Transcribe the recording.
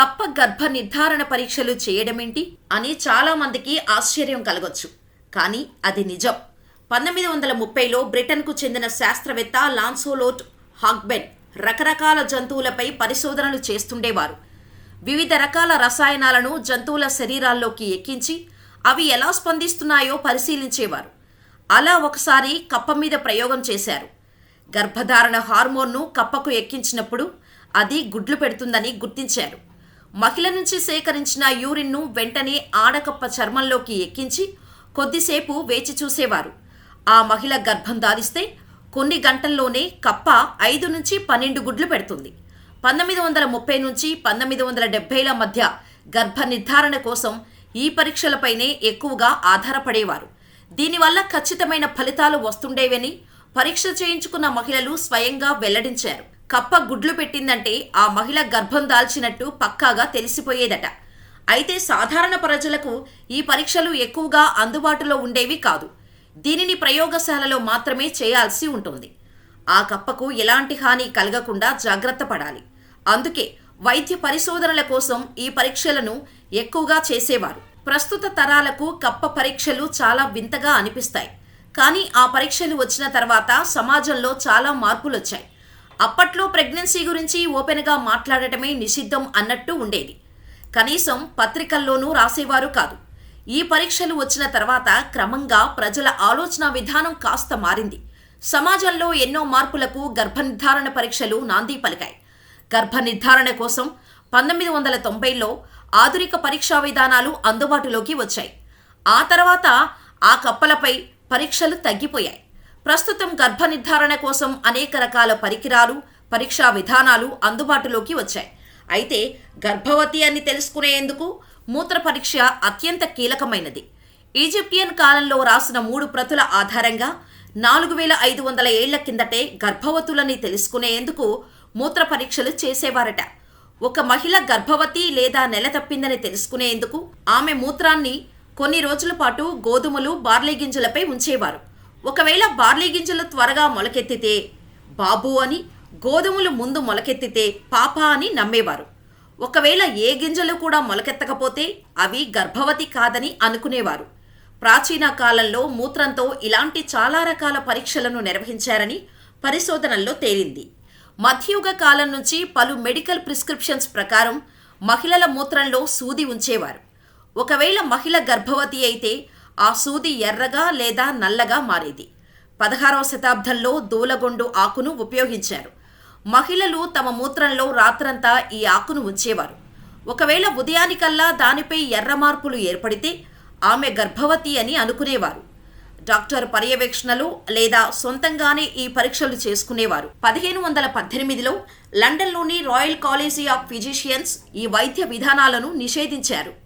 కప్ప గర్భ నిర్ధారణ పరీక్షలు చేయడమేంటి అని చాలామందికి ఆశ్చర్యం కలగొచ్చు. కానీ అది నిజం. పంతొమ్మిది వందల ముప్పైలో బ్రిటన్కు చెందిన శాస్త్రవేత్త లాన్సోలోట్ హాగ్బెన్ రకరకాల జంతువులపై పరిశోధనలు చేస్తుండేవారు. వివిధ రకాల రసాయనాలను జంతువుల శరీరాల్లోకి ఎక్కించి అవి ఎలా స్పందిస్తున్నాయో పరిశీలించేవారు. అలా ఒకసారి కప్ప మీద ప్రయోగం చేశారు. గర్భధారణ హార్మోన్ను కప్పకు ఎక్కించినప్పుడు అది గుడ్లు పెడుతుందని గుర్తించారు. మహిళ నుంచి సేకరించిన యూరిన్ను వెంటనే ఆడకప్ప చర్మంలోకి ఎక్కించి కొద్దిసేపు వేచి చూసేవారు. ఆ మహిళ గర్భం దారిస్తే కొన్ని గంటల్లోనే కప్ప ఐదు నుంచి పన్నెండు గుడ్లు పెడుతుంది. పంతొమ్మిది వందల ముప్పై నుంచి పంతొమ్మిది వందల డెబ్బైల మధ్య గర్భ నిర్ధారణ కోసం ఈ పరీక్షలపైనే ఎక్కువగా ఆధారపడేవారు. దీనివల్ల ఖచ్చితమైన ఫలితాలు వస్తుండేవని పరీక్ష చేయించుకున్న మహిళలు స్వయంగా వెల్లడించారు. కప్ప గుడ్లు పెట్టిందంటే ఆ మహిళ గర్భం దాల్చినట్టు పక్కాగా తెలిసిపోయేదట. అయితే సాధారణ ప్రజలకు ఈ పరీక్షలు ఎక్కువగా అందుబాటులో ఉండేవి కాదు. దీనిని ప్రయోగశాలలో మాత్రమే చేయాల్సి ఉంటుంది. ఆ కప్పకు ఎలాంటి హాని కలగకుండా జాగ్రత్త పడాలి. అందుకే వైద్య పరిశోధనల కోసం ఈ పరీక్షలను ఎక్కువగా చేసేవారు. ప్రస్తుత తరాలకు కప్ప పరీక్షలు చాలా వింతగా అనిపిస్తాయి. కానీ ఆ పరీక్షలు వచ్చిన తర్వాత సమాజంలో చాలా మార్పులు వచ్చాయి అప్పట్లో ప్రెగ్నెన్సీ గురించి ఓపెన్గా మాట్లాడటమే నిషిద్ధం అన్నట్టు ఉండేది. కనీసం పత్రికల్లోనూ రాసేవారు కాదు. ఈ పరీక్షలు వచ్చిన తర్వాత క్రమంగా ప్రజల ఆలోచన విధానం కాస్త మారింది. సమాజంలో ఎన్నో మార్పులకు గర్భ నిర్ధారణ పరీక్షలు నాంది పలికాయి. గర్భ నిర్ధారణ కోసం పంతొమ్మిది వందల తొంభైలో ఆధునిక పరీక్షా విధానాలు అందుబాటులోకి వచ్చాయి. ఆ తర్వాత ఆ కప్పలపై పరీక్షలు తగ్గిపోయాయి. ప్రస్తుతం గర్భ నిర్ధారణ కోసం అనేక రకాల పరికరాలు పరీక్షా విధానాలు అందుబాటులోకి వచ్చాయి. అయితే గర్భవతి అని తెలుసుకునేందుకు మూత్ర పరీక్ష అత్యంత కీలకమైనది. ఈజిప్టియన్ కాలంలో రాసిన మూడు ప్రతుల ఆధారంగా నాలుగు వేల ఐదు వందల ఏళ్ళ కిందటే గర్భవతులని తెలుసుకునేందుకు మూత్ర పరీక్షలు చేసేవారట. ఒక మహిళ గర్భవతి లేదా నెల తప్పిందని తెలుసుకునేందుకు ఆమె మూత్రాన్ని కొన్ని రోజుల పాటు గోధుమలు బార్లీ గింజలపై ఉంచేవారు. ఒకవేళ బార్లీ గింజలు త్వరగా మొలకెత్తితే బాబు అని గోధుమలు ముందు మొలకెత్తితే పాప అని నమ్మేవారు. ఒకవేళ ఏ గింజలు కూడా మొలకెత్తకపోతే అవి గర్భవతి కాదని అనుకునేవారు. ప్రాచీన కాలంలో మూత్రంతో ఇలాంటి చాలా రకాల పరీక్షలను నిర్వహించారని పరిశోధనల్లో తేలింది. మధ్యయుగ కాలం నుంచి పలు మెడికల్ ప్రిస్క్రిప్షన్స్ ప్రకారం మహిళల మూత్రంలో సూది ఉంచేవారు. ఒకవేళ మహిళ గర్భవతి అయితే ఆ సూది ఎర్రగా లేదా నల్లగా మారేది. పదహారవ శతాబ్దంలో దూలగొండు ఆకును ఉపయోగించారు. మహిళలు తమ మూత్రంలో రాత్రంతా ఈ ఆకును ఉంచేవారు. ఒకవేళ ఉదయానికల్లా దానిపై ఎర్ర మార్పులు ఏర్పడితే ఆమె గర్భవతి అని అనుకునేవారు. డాక్టర్ పర్యవేక్షణలో లేదా సొంతంగానే ఈ పరీక్షలు చేసుకునేవారు. పదిహేను వందల పద్దెనిమిదిలో లండన్లోని రాయల్ కాలేజీ ఆఫ్ ఫిజిషియన్స్ ఈ వైద్య విధానాలను నిషేధించారు.